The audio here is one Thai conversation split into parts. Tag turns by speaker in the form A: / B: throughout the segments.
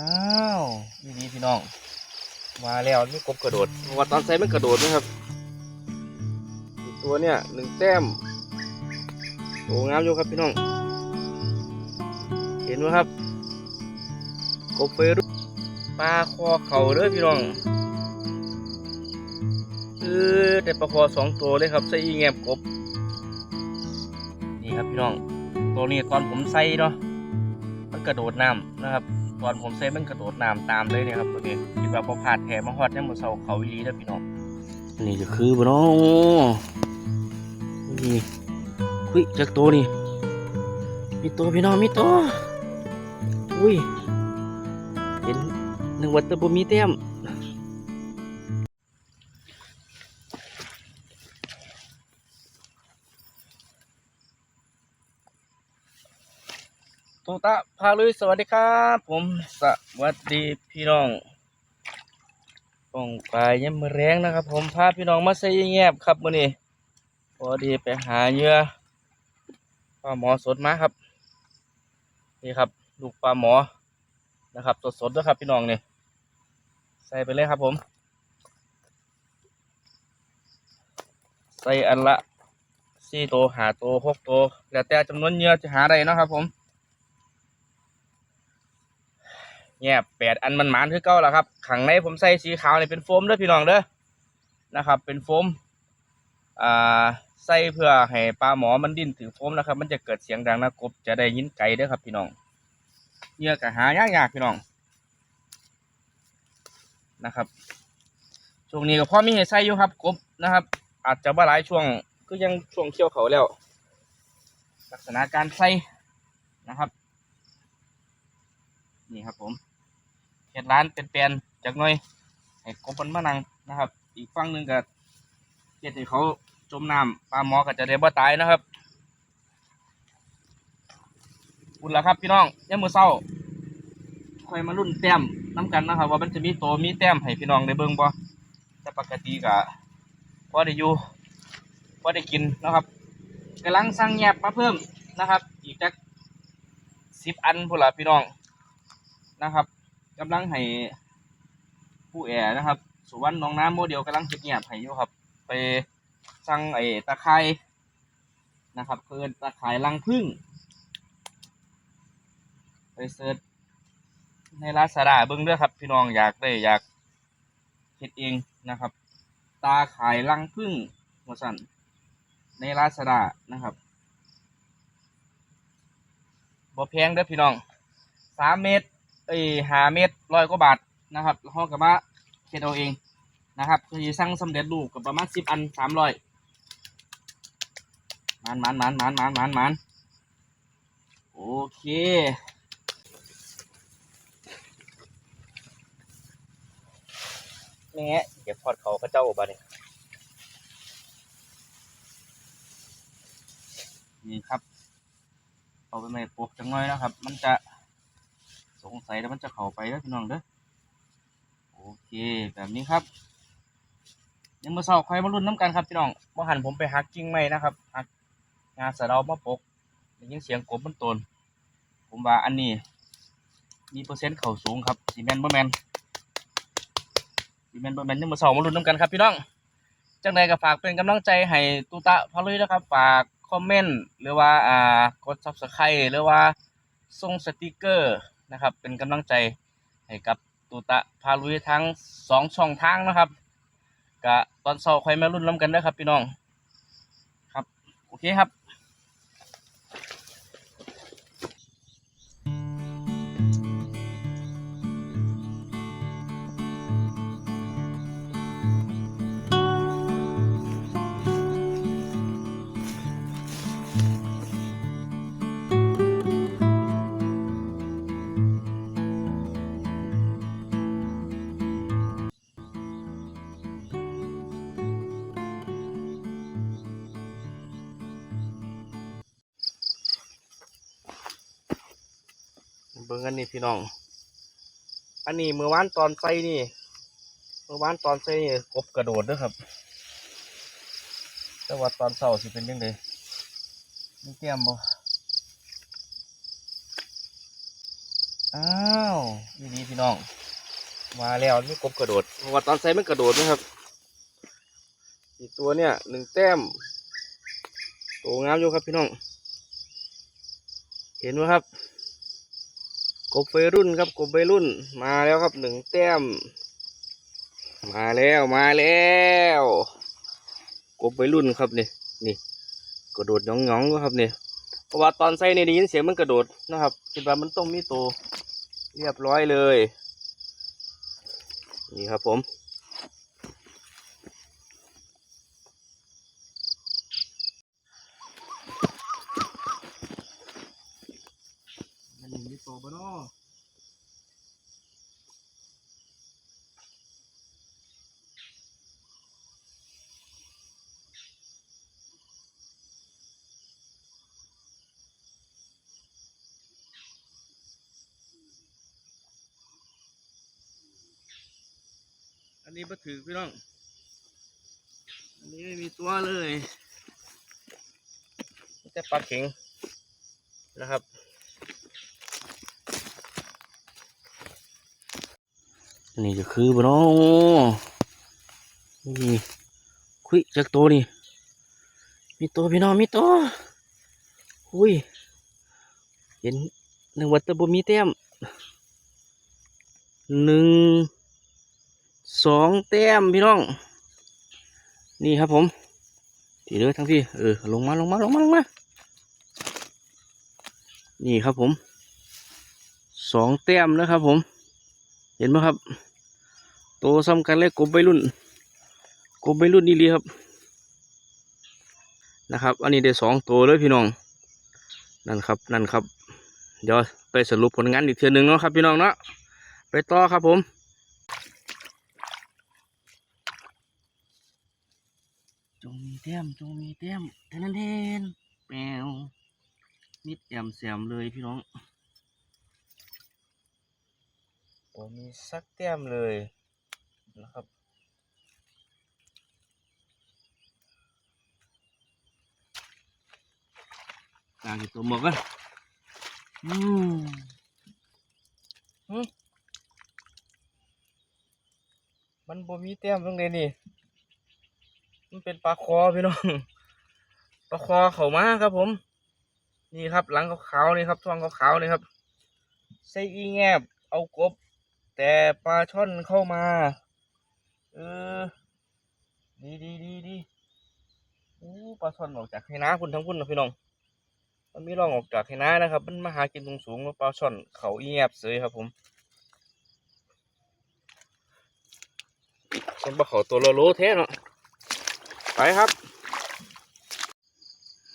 A: อ้าวนี่นี่พี่น้อง มาแล้วนี่กบกระโดดเพราะว่าตอนใส่มันกระโดดนะครับอีกตัวเนี่ยหนึ่งแต้มโอ้งามอยู่ครับพี่น้อง เห็นไหมครับ กบเฟรุปลาคอเข่าเด้อพี่น้องเออแต่ปลาคอสองตัวเลยครับใส่อีแงบกบ นี่ครับพี่น้อง ตัวนี้ตอนผมใส่เนาะมันกระโดดน้ำนะครับ ตอนผมเซฟมันกระโดดน้ำตามเลยเนี่ยครับตัวนี้คิดว่าพอผ่านแถมาฮอดเนี่ยมันเสาเขาอีแล้วพี่น้องนี่ก็คือบ่เนาะนี่คุยจากตัวนี่มีตัวพี่น้องมีตัวอุ้ยเห็นหนึ่งวัตเตอร์บ่มีเต็ม ตุตะพาลุยสวัสดีครับ ผมสวัสดีพี่น้องป้องปลายยามมื้อแรงนะครับ ผมพาพี่น้องมาใส่แงบครับมื้อนี้พอดีไปหาเหยื่อปลาหมอสดมาครับ นี่ครับลูกปลาหมอนะครับ สดๆด้วยครับพี่น้องนี่ใส่ไปเลยครับผม ใส่อันละสี่ตัวหาตัวหกตัวแล้วแต่จำนวนเหยื่อจะหาได้นะครับผม แง่แปดอันมันหมานคือเก่าแล้วครับขังในผมใส่สีขาวนี่เป็นโฟมเด้อพี่น้องเด้อนะครับ เป็นโฟมอ่าใส่เพื่อให้ปลาหมอมันดิ้นถือโฟมนะครับ มันจะเกิดเสียงดังนะกบจะได้ยินไกลเด้อครับพี่น้องเหยื่อกะหายากยากๆพี่น้องนะครับช่วงนี้ก็พอมีให้ใส่อยู่ครับกบนะครับ อาจจะว่าหลายช่วงก็ยังช่วงเคี่ยวเขาแล้ว ลักษณะการใส่นะครับ นี่ครับผม เห็ดร้านเป็นแปลนจากหน่อยให้กบมันมานังนะครับ อีกฝั่งหนึ่งก็เห็ดให้เขาจมน้ำปลาหมอก็จะได้บ่ตายนะครับอุ่นแล้วครับพี่น้องยังมือเศร้าคอยมารุ่นแต้มน้ำกันนะครับ ว่ามันจะมีโตวมีแต้มให้พี่น้องได้เบิ่งบ่แต่ปกติก็พอได้อยู่พอได้กินนะครับกำลังสั่งแยบมาเพิ่มนะครับ อีกจักสิบอันพุ่นละพี่น้องนะครับ กำลังให้ผู้แอนะครับ สุวรรณน้องน้ำโมเดลกำลังเก็บเงียบให้อยู่ครับ ไปสั่งไอ้ตะไคร้นะครับเพิ่นตะไคร้ลังพึ่ง ไปเสิร์ชในลาซาด้าเบิ่งเด้อครับ พี่น้องอยากได้อยากเฮ็ดเองนะครับ ตาขายลังพึ่งหัวสั่นในลาซาด้านะครับบ่แพงเด้อพี่น้องสามเมตร เอ้ยหาเม็ดร้อยกว่าบาทนะครับห้องกับว่าเฮ็ดเอาเองนะครับคือสั่งสำเร็จรูปกับประมาณสิบอันสามร้อยมันมันมันมันมันมันมันโอเคแง่เก็บพอดเขาพระเจ้าบ้านี่นี่ครับเอาไปไม่ปลูกจังน้อยนะครับ มันจะ สงสัยแล้วมันจะเข้าไปแล้วพี่น้องเด้อโอเคแบบนี้ครับยังมือเสาใครมารุ่นน้ำกันครับพี่น้องเมื่อหันผมไปหักกิ่งไม้นะครับหักงานสะเดามาปกได้ยินเสียงกบมันตนผมว่าอันนี้ มีเปอร์เซ็นต์เข่าสูงครับซีเมนต์บ่แมนซีเมนต์บ่แมนยังมือเสามารุ่นน้ำกันครับพี่น้องจังใดก็ฝากเป็นกำลังใจให้ตูตะพาลุยนะครับ ฝากคอมเมนต์หรือว่าอ่ากดซับสไครต์หรือว่าส่งสติกเกอร์ นะครับ เป็นกำลังใจให้กับตูตะพาลุยทั้งสองช่องทางนะครับกะตอนเช้าค่อยมารุ่นล้มกันนะครับพี่น้องครับโอเคครับ เบิ่งอันนี้พี่น้อง อันนี้เมื่อวานตอนใส่นี่เมื่อวานตอนใส่นี่กบกระโดดด้วยครับ แต่ว่าตอนเช้าสิเป็นยังไงมีเตรียมบ่อ้าวนี่ดีพี่น้อง มาแล้วนี่กบกระโดดเพราะว่าตอนใส่มันกระโดดนะครับ อีกตัวเนี่ยหนึ่งแต้มโตงามอยู่ครับพี่น้อง เห็นไหมครับ บวัยรุ่นครับกบวัยรุ่นมาแล้วครับหนึ่งแต้ม มาแล้วมาแล้วกบวัยรุ่นครับนี่นี่กระโดดหยองๆก็ครับนี่เพราะว่าตอนใส่นี่ได้ยินเสียงมันกระโดดนะครับคิดว่ามันต้องมีตัวเรียบร้อยเลย นี่ครับผมมันมีตัวปะเนาะ อั นนี้มาถือพี่น้อง อันนี้ไม่มีตัวเลยมีแต่ปลาเข็งนะครับ อันนี้จะคือบ่เนาะนี่คุยจากตัวนี่ มีตัวพี่น้องมีตัวอุ้ย เห็นนึกว่าแตะบ่มีแต้มหนึ่ง สองแต้มพี่น้อง นี่ครับผมทีเด้อทั้งพี่เออลงมาลงมาลงมาลงมา นี่ครับผมสองแต้มนะครับผม เห็นไหมครับ โตซ้ำกันเลยกบใบรุ่น กบใบรุ่นนี่เลยครับ นะครับ อันนี้ได้สองตัวเลยพี่น้อง นั่นครับนั่นครับ เดี๋ยวไปสรุปผลงานอีกเทียหนึ่งเนาะครับพี่น้องเนาะไปต่อครับผม งมีแต้มจงมีแต้มเทนนเทนแมวนิดแอมแซมเลยพี่น้องโอ้มีสักแต้มเลยนะครับกลางอยู่ตัวหมวกกันอืมหึมันบ่มีแต้มตรงไหนนี่ มันเป็นปลาคอพี่น้องปลาคอเขามาครับผม นี่ครับ หลังขาวๆนี่ครับท้องขาวๆนี่ครับใส่อีแงบ เอากบ แต่ปลาช่อนเข้ามา เออ ดีดีดีดีอู้ปลาช่อนออกจากไหน้าพุ่นทั้งพุ่นะพี่น้องมันมีร่องออกจากไหน้านะครับ มันมาหากินตรงสูงปลาช่อนเขาอีแงบเสยครับผมเป็นปลาเขาตัวโลโลแท้เนาะ ไปครับ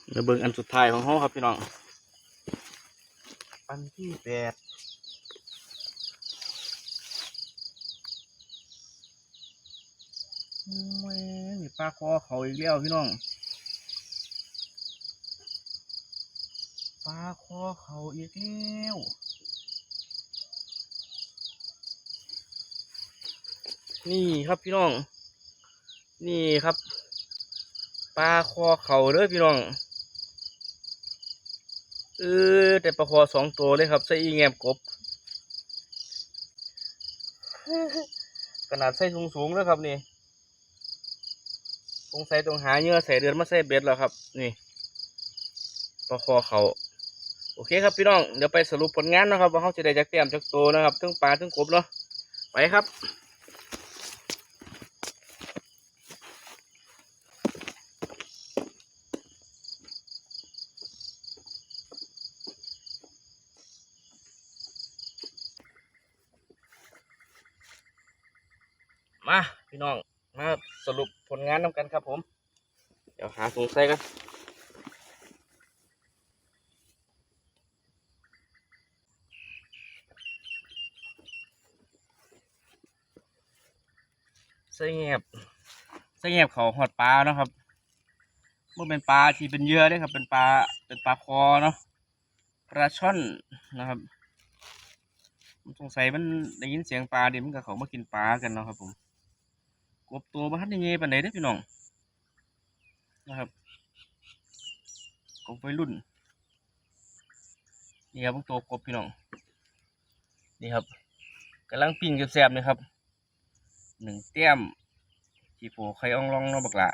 A: เดี๋ยวเบิ่งอันสุดท้ายของเขาครับพี่น้อง อันที่แปดแม่มีปลาคอเขาอีกแล้วพี่น้อง ปลาคอเขาอีกแล้วนี่ครับพี่น้อง นี่ครับ ปลาคอเขาเด้อพี่น้องเออแต่ปลาคอสองตัวเลยครับใส่อีแงบกบขนาดใส่สูงสูงๆเลยครับนี่สงสัยต้องหาเยื่อใส่เดือนมาใส่เบ็ดแล้วครับ นี่ปลาคอเขาโอเคครับพี่น้องเดี๋ยวไปสรุปผลงานนะครับ ว่าเขาจะได้จากเตรียมจากโตนะครับทั้งปลาทั้งกบเนาะไปครับ มาพี่ น้องมาสรุปผลงานนำกันครับผม เดี๋ยวหาถุงใส่กันใส่เงียบใส่เงียบเขาหอดปลาเนาะครับมันเป็นปลาที่เป็นเหยื่อเด้วยครับ เป็นปลาเป็นปลาคอเนาะปลาช่อนนะครับสงสัยมันได้ยินเสียงปลาเดี๋ยวมันก็เขามากินปลากันเนาะครับผม บตัวบ้านยังไงปานไหนเด้อพี่น้องนะครับกบวัยรุ่นนี่ครับพวกตัวกบพี่น้องนี่ครับกำลังปิ้งแซ่บๆเลยครับหนึ่งเตี้ยมจีโปไข่อ่องลองนาะบักละ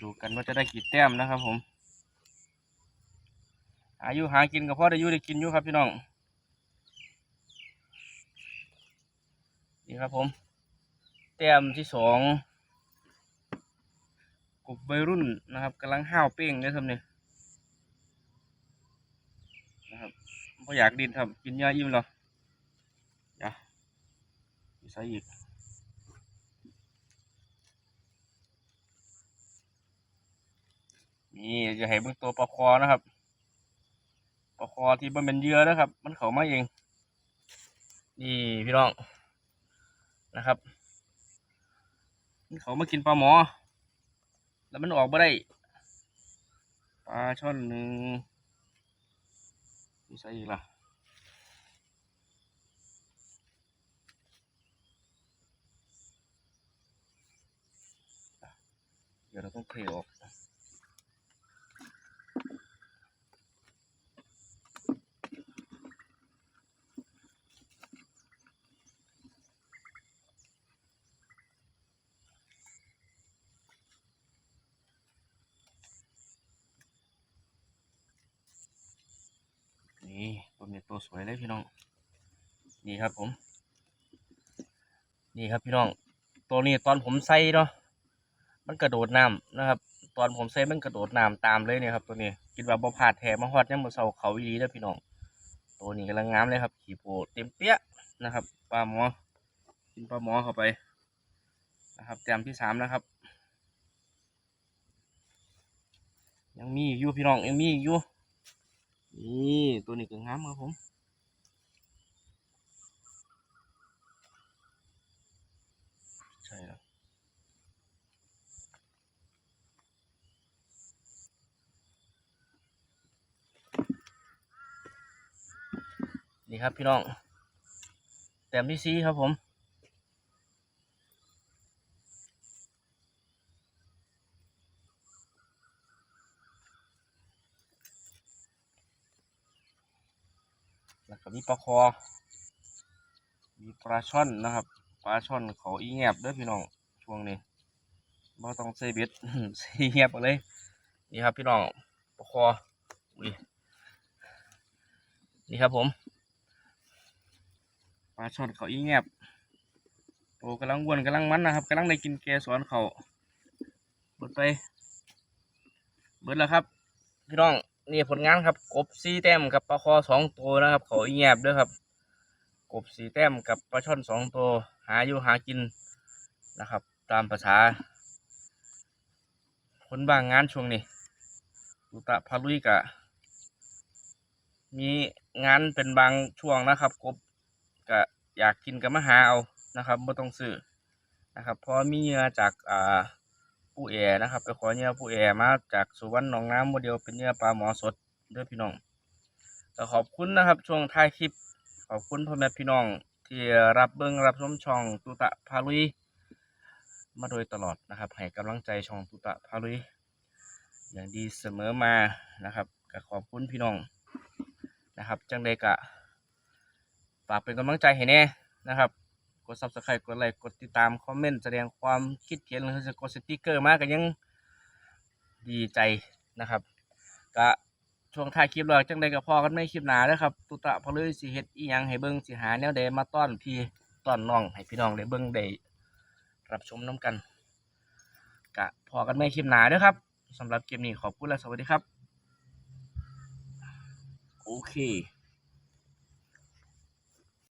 A: ดูกันว่าจะได้กี่แต้มนะครับผมอายุหากินกับพ่อได้อยุได้กินอยู่ครับพี่น้อง นี่ครับผม แต้มที่สองกบวัยรุ่นนะครับกำลังห้าวเป้งเลยครับเนี่ยนะครับพออยากดินครับ กินยาอิ่มแล้วอย่าใส่อีกนี่จะให้เบิ่งตัวปลาคอนะครับปลาคอที่มันเป็นเยื่อนะครับ มันเข้ามาเอง นี่พี่น้อง นะครับเขามากินปลาหมอ แล้วมันออกมาได้ปลาช่อนหนึ่งมีใส่อีกล่ะเดี๋ยวเราต้องเคลียร์ออก นี่ตัวนี้ตัวสวย เลยพี่น้อง นี่ครับผม นี่ครับพี่น้อง ตัวนี้ตอนผมใส่เนาะ มันกระโดดน้ำนะครับ ตอนผมใส่มันกระโดดน้ำตามเลยเนี่ยครับ ตัวนี้คิดว่าบ่พลาดแถมาฮอดยังมือเสาเขาอีหลีแล้วพี่น้อง ตัวนี้กำลังงามเลยครับ ขี่โปเต็มเปี้ยนะครับ ปลาหมอ กินปลาหมอเข้าไป นะครับแต้มที่สามนะครับ ยังมีอยู่พี่น้องยังมีอีกอยู่นี่ตัวนี้ก็งามครับผม ใช่แล้ว นี่ครับพี่น้อง แต้มที่สีครับผม แล้วก็มีปลาคอ มีปลาช่อนนะครับ ปลาช่อนเขาอีแงบด้อพี่น้อง ช่วงนี้บ่ต้องใส่เบ็ดใส่แงบไปเลย นี่ครับพี่น้องปลาคออุ้ยนี่ครับผม ปลาช่อนเขาอีแงบโอ้กำลังวนกำลังมันนะครับกำลังได้กินแกสอนเขาเบิดไป เบิดแล้วครับ พี่น้องนี่ผลงานครับ กบสีแต้มกับปลาคอสองตัวนะครับ เขาอีแงบด้วยครับ กบสีแต้มกับปลาช่อนสองตัวหาอยู่หากินนะครับ ตามภาษาคนบางงานช่วงนี้ตุตะพาลุยกะมีงานเป็นบางช่วงนะครับกบ กะอยากกินกับมาหาเอานะครับไม่ต้องซื้อนะครับเพราะมีเหยื่อจากอ่าผู้แอนะครับไปขอเหยื่อผู้แอมาจากสุวรรณหนองน้ำโมเดลเป็นเหยื่อปลาหมอสดด้อพี่น้องก็ขอบคุณนะครับช่วงท้ายคลิป ขอบคุณพ่อแม่พี่น้องที่รับเบิ้งรับชมช่องตุตะพาลุย มาโดยตลอดนะครับให้กำลังใจช่องตุตะพาลุย อย่างดีเสมอมานะครับก็ขอบคุณพี่น้องนะครับ จังใดกะ ฝากเป็นกำลังใจให้แน่นะครับ กด subscribe กดไลค์กดติดตามคอมเมนต์แสดงความคิดเห็นหรือจะกดสติกเกอร์มากก็ยังดีใจนะครับก็ช่วงท้ายคลิปเราจังใดก็พอกันไม่คลิปหนาแล้วครับตุตะพอเลยสิเฮ็ดอีหยังให้เบิ่งสิหาแนวใดมาต้อนพี่ต้อนน้องให้พี่น้องได้เบิ่งได้รับชมน้ำกันกะพอกันไม่คลิปหนาด้อครับสำหรับเกมนี้ขอบคุณและสวัสดีครับ โอเค